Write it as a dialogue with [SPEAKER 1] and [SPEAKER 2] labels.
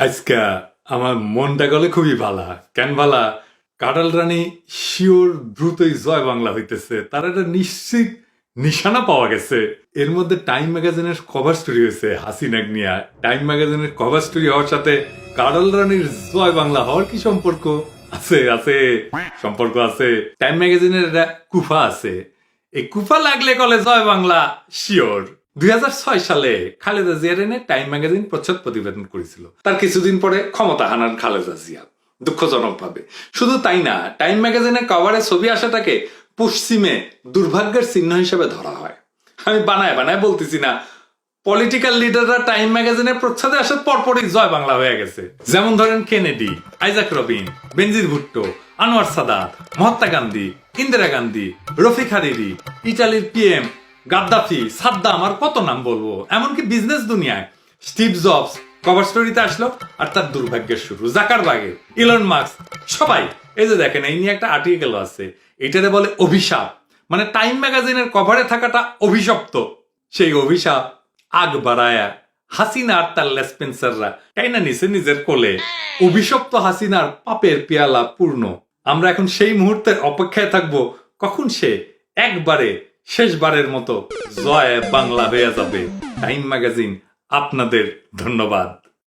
[SPEAKER 1] আজকা আমার মনটা গলে খুবই ভালা কেন ভালা? কাটাল রানী শিওর দ্রুতই জয় বাংলা হইতেছে। তার একটা নিশ্চিত নিশানা পাওয়া গেছে। এর মধ্যে টাইম ম্যাগাজিনের কভার স্টোরি হয়েছে হাসিনাক নিয়া। টাইম ম্যাগাজিনের কভার স্টোরি হওয়ার সাথে কাটাল রানীর জয় বাংলা হওয়ার কি সম্পর্ক? আছে আছে, সম্পর্ক আছে। টাইম ম্যাগাজিনের একটা কুফা আছে। এই কুফা লাগলে কলে জয় বাংলা, শিওর। দুই সালে খালেদা জিয়ার এনে টাইম ম্যাগাজিন প্রচ্ছদ প্রতিবেদন করেছিল। তার কিছুদিন পরে ক্ষমতা হানান খালেদা জিয়া, দুঃখজনক ভাবে। শুধু তাই না, টাইম ম্যাগাজিনের কভারে ছবি আসাটাকে পশ্চিমে দুর্ভাগ্যের চিহ্ন হিসেবে ধরা হয়। আমি বানায় বানায় বলতেছি না পলিটিক্যাল লিডাররা টাইম ম্যাগাজিনের প্রচ্ছদে আসার পরপরই জয় বাংলা হয়ে গেছে। যেমন ধরেন Kennedy, Isaac Rabin, Benazir Bhutto, Anwar Sadat, Mahatma Gandhi, Indira Gandhi, Rafik Hariri, ইটালির পিএম গাদ্দাফি, সাদ্দাম আর কত নাম বলব? এমনকি বিজনেস দুনিয়ায়। স্টিভ জবস কভার স্টোরিতে আসলো আর তার দুর্ভাগ্যের শুরু। জাকার বাগে ইলন মার্কস সবাই। এই যে দেখেন, এই নিয়ে একটা আর্টিকেল আছে। এটাতে বলে অভিশাপ। মানে টাইম ম্যাগাজিনের কভারে থাকাটা অভিশপ্ত। সেই অভিশাপ, আগ বাড়ায়া। হাসিনা আর তার লেসপেন্সাররা টাইনা নিছে নিজের কোলে। অভিশপ্ত হাসিনার পাপের পেয়ালা পূর্ণ। আমরা এখন সেই মুহূর্তের অপেক্ষায় থাকব। কখন সে? একবারে শেষবারের মতো জয় বাংলা হয়ে যাবে টাইম ম্যাগাজিন। আপনাদের ধন্যবাদ।